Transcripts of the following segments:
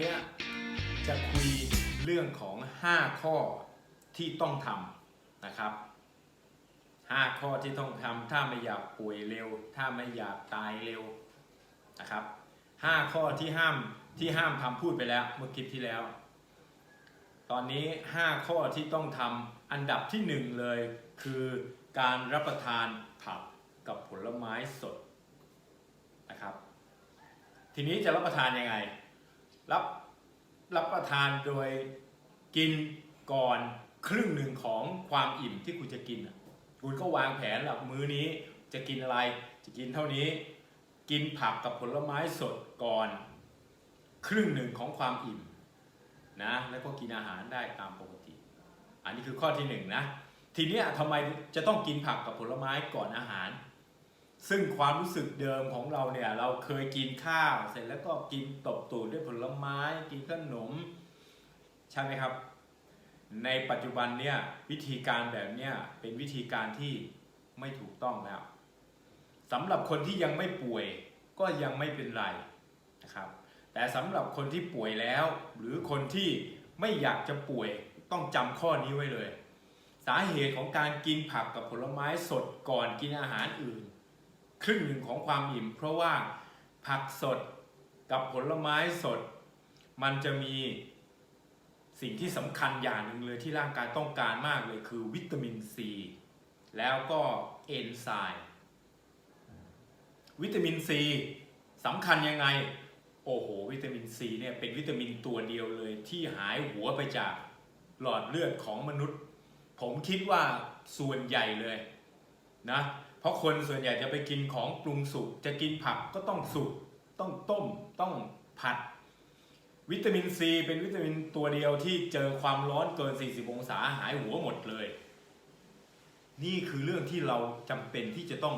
นี้ จะคุยเรื่องของ 5 ข้อที่ต้องทำนะครับ 5 ข้อที่ต้องทำถ้าไม่อยากป่วยเร็ว ถ้าไม่อยากตายเร็วนะครับ 5 ข้อที่ห้ามที่ห้ามทำพูดไปแล้วเมื่อคลิปที่แล้ว ตอนนี้ 5 ข้อที่ต้องทำอันดับที่ 1 เลยคือการรับประทานผักกับผลไม้สดนะครับ ทีนี้จะรับประทานยังไง รับรับประทานโดยกินก่อนครึ่งหนึ่งของความอิ่มที่คุณจะกินคุณก็วางแผนหลับมื้อนี้จะกินอะไรจะกินเท่านี้ กินผักกับผลไม้สดก่อน ครึ่งหนึ่งของความอิ่มนะแล้วก็กินอาหารได้ตามปกติ อันนี้คือข้อที่หนึ่งนะทีนี้ทำไมจะต้องกินผักกับผลไม้ก่อนอาหาร ซึ่งความรู้สึกเดิมของเราเนี่ย เราเคยกินข้าวเสร็จแล้วก็กินตบตูดด้วยผลไม้กินขนมใช่ไหมครับ ในปัจจุบันเนี่ยวิธีการแบบเนี้ยเป็นวิธีการที่ไม่ถูกต้องแล้วสำหรับคนที่ยังไม่ป่วยก็ยังไม่เป็นไรนะครับ แต่สำหรับคนที่ป่วยแล้ว หรือคนที่ไม่อยากจะป่วยต้องจำข้อนี้ไว้เลย สาเหตุของการกินผักกับผลไม้สดก่อนกินอาหารอื่น ครึ่งหนึ่งของความอิ่ม เพราะว่าผักสดกับผลไม้สด มันจะมีสิ่งที่สำคัญอย่างหนึ่งเลยที่ร่างกายต้องการมากเลยคือวิตามินซี แล้วก็เอนไซม์วิตามินซีสำคัญยังไง โอ้โห วิตามินซีเนี่ยเป็นวิตามินตัวเดียวเลยที่หายหัวไปจากหลอดเลือดของมนุษย์ ผมคิดว่าส่วนใหญ่เลยนะ เพราะคนส่วนใหญ่จะไปกินของปรุงสุก จะกินผักก็ต้องสุก ต้องต้ม ต้องผัด วิตามินซีเป็นวิตามินตัวเดียวที่เจอความร้อนเกิน 40 องศาหายหัวหมดเลย นี่คือเรื่องที่เราจำเป็นที่จะต้อง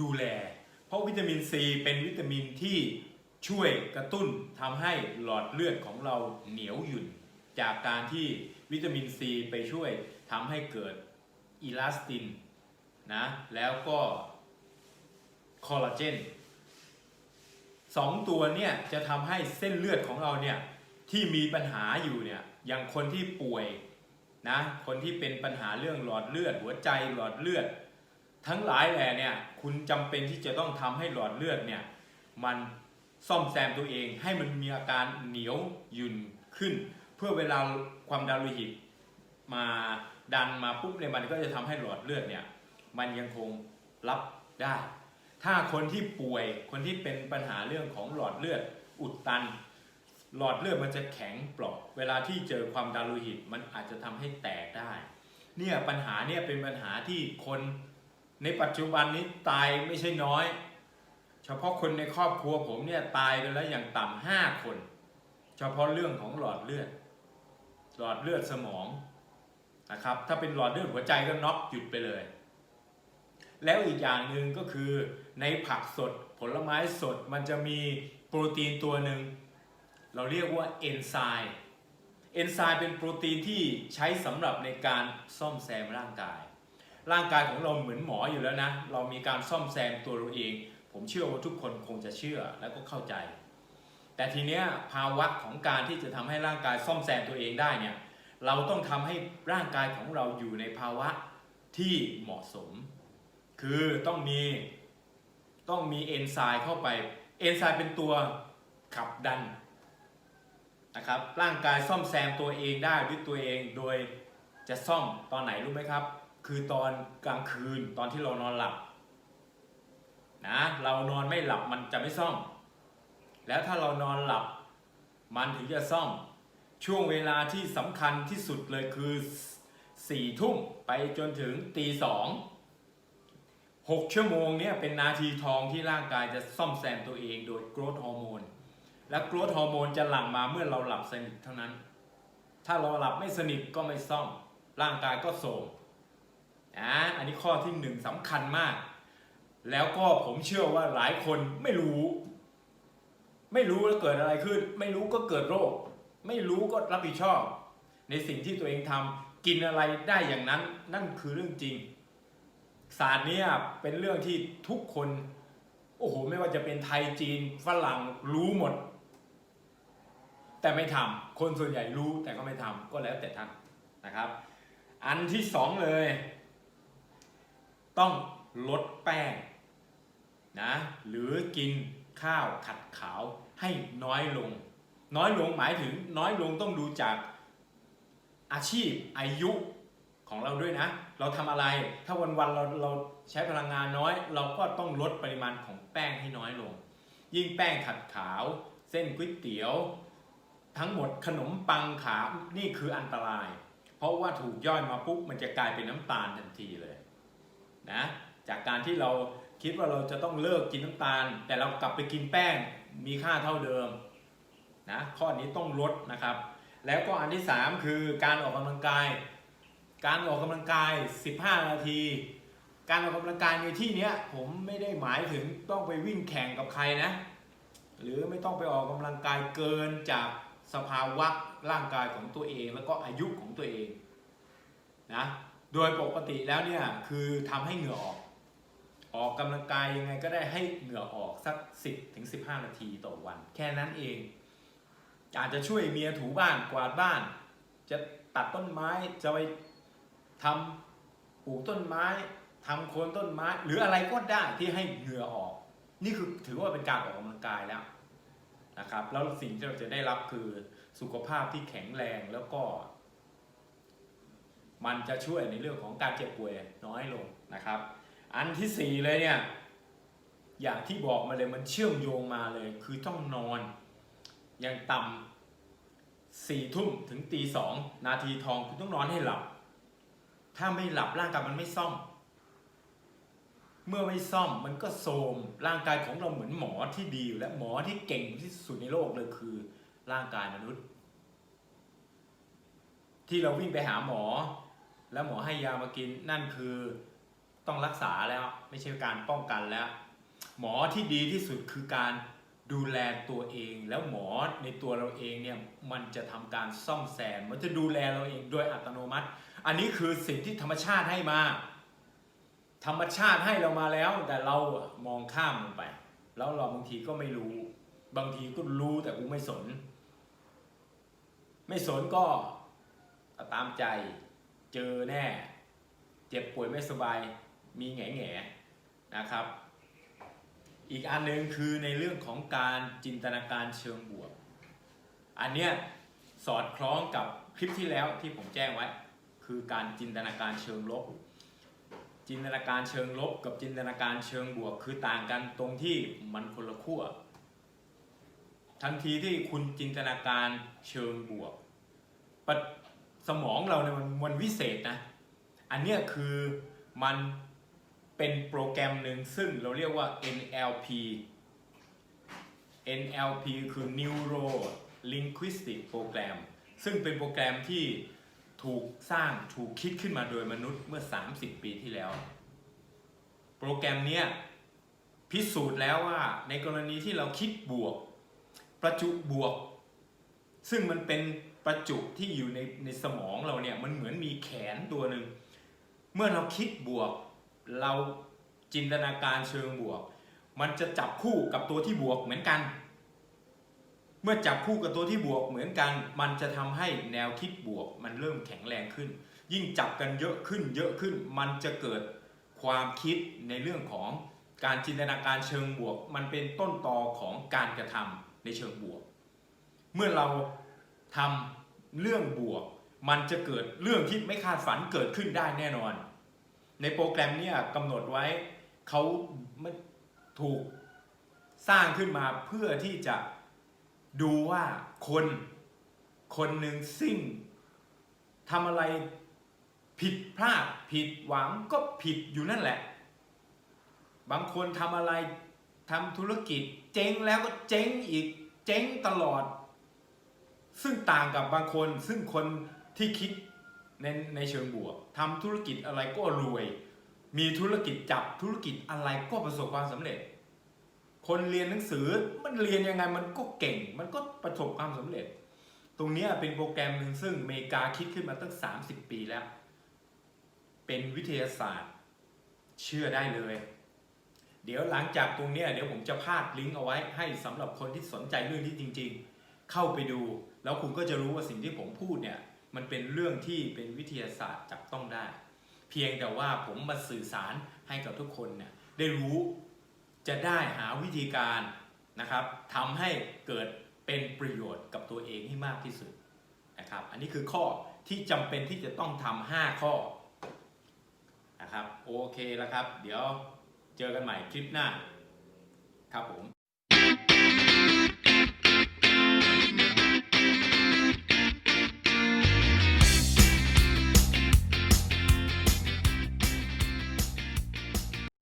ดูแล เพราะวิตามินซีเป็นวิตามินที่ช่วยกระตุ้นทำให้หลอดเลือดของเราเหนียวหยุ่น จากการที่วิตามินซีไปช่วยทำให้เกิดอีลาสติน นะแล้วก็คอลลาเจนสองตัวเนี่ยจะทำให้เส้นเลือดของเราเนี่ยที่มีปัญหาอยู่เนี่ยอย่างคนที่ป่วยนะคนที่เป็นปัญหาเรื่องหลอดเลือด หัวใจหลอดเลือด ทั้งหลายแหล่เนี่ยคุณจำเป็นที่จะต้องทำให้หลอดเลือดเนี่ยมันซ่อมแซมตัวเองให้มันมีอาการเหนียวหยุ่นขึ้น เพื่อเวลาความดันโลหิตมาดันมาปุ๊บเนี่ยมันก็จะทำให้หลอดเลือดเนี่ย มันยังคงรับได้ ถ้าคนที่ป่วยคนที่เป็นปัญหาเรื่องของหลอดเลือดอุดตัน หลอดเลือดมันจะแข็งเปราะเวลาที่เจอความดันโลหิตมันอาจจะทำให้แตกได้ เนี่ยปัญหาเนี่ยเป็นปัญหาที่คนในปัจจุบันนี้ตายไม่ใช่น้อย เฉพาะคนในครอบครัวผมเนี่ยตายไปแล้วอย่างต่ำห้าคน เฉพาะเรื่องของหลอดเลือด หลอดเลือดสมองนะครับ ถ้าเป็นหลอดเลือดหัวใจก็น็อกหยุดไปเลย แล้วอีกอย่างหนึ่งก็คือในผักสดผลไม้สดมันจะมีโปรตีนตัวหนึ่งเราเรียกว่าเอนไซม์เอนไซม์เป็นโปรตีนที่ใช้สำหรับในการซ่อมแซมร่างกาย ร่างกายของเราเหมือนหมออยู่แล้วนะ เรามีการซ่อมแซมตัวเราเอง ผมเชื่อว่าทุกคนคงจะเชื่อและก็เข้าใจ แต่ทีเนี้ยภาวะของการที่จะทำให้ร่างกายซ่อมแซมตัวเองได้เนี่ยเราต้องทำให้ร่างกายของเราอยู่ในภาวะที่เหมาะสม คือต้องมีต้องมีเอนไซม์เข้าไป เอนไซม์เป็นตัวขับดันนะครับ ร่างกายซ่อมแซมตัวเองได้ด้วยตัวเองโดยจะซ่อมตอนไหนรู้ไหมครับ คือตอนกลางคืนตอนที่เรานอนหลับนะเรานอนไม่หลับมันจะไม่ซ่อม แล้วถ้าเรานอนหลับมันถึงจะซ่อม ช่วงเวลาที่สำคัญที่สุดเลยคือสี่ทุ่มไปจนถึงตีสอง หกชั่วโมงเนี้ยเป็นนาทีทองที่ร่างกายจะซ่อมแซมตัวเองโดยโกรทฮอร์โมน และโกรทฮอร์โมนจะหลั่งมาเมื่อเราหลับสนิทเท่านั้น ถ้าเราหลับไม่สนิทก็ไม่ซ่อม ร่างกายก็โทรมอะอันนี้ข้อที่หนึ่งสำคัญมาก แล้วก็ผมเชื่อว่าหลายคนไม่รู้ ไม่รู้แล้วเกิดอะไรขึ้น ไม่รู้ก็เกิดโรค ไม่รู้ก็รับผิดชอบ ในสิ่งที่ตัวเองทำกินอะไรได้อย่างนั้น นั่นคือเรื่องจริง ศาสตร์เนี้เป็นเรื่องที่ทุกคน โอ้โห ไม่ว่าจะเป็นไทยจีนฝรั่งรู้หมด แต่ไม่ทำคนส่วนใหญ่รู้แต่ก็ไม่ทำก็แล้วแต่ท่านนะครับ อันที่สองเลย ต้องลดแป้งนะหรือกินข้าวขัดขาวให้น้อยลง น้อยลงหมายถึงน้อยลงต้องดูจากอาชีพอายุ ของเราด้วยนะ เราทำอะไร ถ้าวันๆเราเราใช้พลังงานน้อย เราก็ต้องลดปริมาณของแป้งให้น้อยลง ยิ่งแป้งขัดขาว เส้นก๋วยเตี๋ยว ทั้งหมดขนมปังขานี่คืออันตราย เพราะว่าถูกย่อยมาปุ๊บมันจะกลายเป็นน้ำตาลทันทีเลยนะจากการที่เราคิดว่าเราจะต้องเลิกกินน้ำตาล แต่เรากลับไปกินแป้งมีค่าเท่าเดิมนะข้อนี้ต้องลดนะครับ แล้วก็อันที่ 3 คือการออกกำลังกาย การออกกำลังกาย 15 นาที การออกกำลังกายในที่นี้ผมไม่ได้หมายถึงต้องไปวิ่งแข่งกับใครนะ หรือไม่ต้องไปออกกำลังกายเกินจากสภาวะร่างกายของตัวเอง แล้วก็อายุของตัวเองนะโดยปกติแล้วเนี่ยคือทำให้เหงื่อออก ออกกำลังกายยังไงก็ได้ให้เหงื่อออกสัก 10ถึง15 นาทีต่อวัน แค่นั้นเองอาจจะช่วยเมียถูบ้านกวาดบ้าน จะตัดต้นไม้จะไป ทำปลูกต้นไม้ทำโคนต้นไม้ หรืออะไรก็ได้ที่ให้เหงื่อออก นี่คือถือว่าเป็นการออกกำลังกายแล้วนะครับแล้วสิ่งที่เราจะได้รับคือสุขภาพที่แข็งแรงแล้วก็ มันจะช่วยในเรื่องของการเจ็บป่วยน้อยลงนะครับ อันที่สี่เลยเนี่ยอย่างที่บอกมาเลยมันเชื่อมโยงมาเลย คือต้องนอน อย่างต่ำสี่ทุ่มถึงตีสองนาทีทองคุณต้องนอนให้หลับ ถ้าไม่หลับร่างกายมันไม่ซ่อม เมื่อไม่ซ่อมมันก็โทรมร่างกายของเราเหมือนหมอที่ดีอยู่แล้วหมอที่เก่งที่สุดในโลกเลยคือ ร่างกายมนุษย์ ที่เราวิ่งไปหาหมอ แล้วหมอให้ยามากินนั่นคือต้องรักษาแล้ว ไม่ใช่การป้องกันแล้ว หมอที่ดีที่สุดคือการ ดูแลตัวเองแล้วหมอในตัวเราเองเนี่ยมันจะทำการซ่อมแซมมันจะดูแลเราเองโดยอัตโนมัติ อันนี้คือสิ่งที่ธรรมชาติให้มา ธรรมชาติให้เรามาแล้ว แต่เรามองข้ามมันไป แล้วเราบางทีก็ไม่รู้ บางทีก็รู้แต่กูไม่สน ไม่สนก็ตามใจเจอแน่ เจ็บป่วยไม่สบายมีแง่แง่นะครับ อีกอันหนึ่งคือในเรื่องของการจินตนาการเชิงบวก อันเนี้ยสอดคล้องกับคลิปที่แล้วที่ผมแจ้งไว้ คือการจินตนาการเชิงลบ จินตนาการเชิงลบ กับจินตนาการเชิงบวก คือต่างกันตรงที่มันคนละขั้วทันทีที่คุณจินตนาการเชิงบวกสมองเราเนี่ยมันมันวิเศษนะ อันเนี้ยคือมัน เป็นโปรแกรมหนึ่งซึ่งเราเรียกว่า NLP NLP คือ Neuro Linguistic Program ซึ่งเป็นโปรแกรมที่ถูกสร้างถูกคิดขึ้นมาโดยมนุษย์เมื่อ 30 ปีที่แล้ว โปรแกรมเนี้ยพิสูจน์แล้วว่าในกรณีที่เราคิดบวก ประจุบวก ซึ่งมันเป็นประจุที่อยู่ในในสมองเราเนี่ยมันเหมือนมีแขนตัวหนึ่งเมื่อเราคิดบวก เราจินตนาการเชิงบวก มันจะจับคู่กับตัวที่บวกเหมือนกัน เมื่อจับคู่กับตัวที่บวกเหมือนกัน มันจะทำให้แนวคิดบวก มันเริ่มแข็งแรงขึ้น ยิ่งจับกันเยอะขึ้นเยอะขึ้น มันจะเกิดความคิดในเรื่องของการจินตนาการเชิงบวก มันเป็นต้นตอของการกระทำในเชิงบวก เมื่อเราทำเรื่องบวก มันจะเกิดเรื่องที่ไม่คาดฝันเกิดขึ้นได้แน่นอน ในโปรแกรมเนี่ยกำหนดไว้เขาไม่ถูกสร้างขึ้นมาเพื่อที่จะดูว่าคนคนหนึ่งสิ่งทำอะไรผิดพลาดผิดหวังก็ผิดอยู่นั่นแหละ บางคนทำอะไรทำธุรกิจเจ๊งแล้วก็เจ๊งอีกเจ๊งตลอด ซึ่งต่างกับบางคนซึ่งคนที่คิด ในในเชิงบวกทำธุรกิจอะไรก็รวย มีธุรกิจจับธุรกิจอะไรก็ประสบความสำเร็จ คนเรียนหนังสือมันเรียนยังไงมันก็เก่ง มันก็ประสบความสำเร็จ ตรงนี้เป็นโปรแกรมหนึ่งซึ่งอเมริกาคิดขึ้นมาตั้ง 30 ปีแล้ว เป็นวิทยาศาสตร์ เชื่อได้เลย เดี๋ยวหลังจากตรงนี้เดี๋ยวผมจะพาดลิงก์เอาไว้ให้สำหรับคนที่สนใจเรื่องนี้จริง ๆ เข้าไปดู แล้วคุณก็จะรู้ว่าสิ่งที่ผมพูดเนี่ย มันเป็นเรื่องที่เป็นวิทยาศาสตร์จับต้องได้ เพียงแต่ว่าผมมาสื่อสารให้กับทุกคนเนี่ยได้รู้จะได้หาวิธีการนะครับทำให้เกิดเป็นประโยชน์กับตัวเองให้มากที่สุดนะครับ อันนี้คือข้อที่จำเป็นที่จะต้องทำ5ข้อนะครับโอเคแล้วครับ เดี๋ยวเจอกันใหม่คลิปหน้าครับผม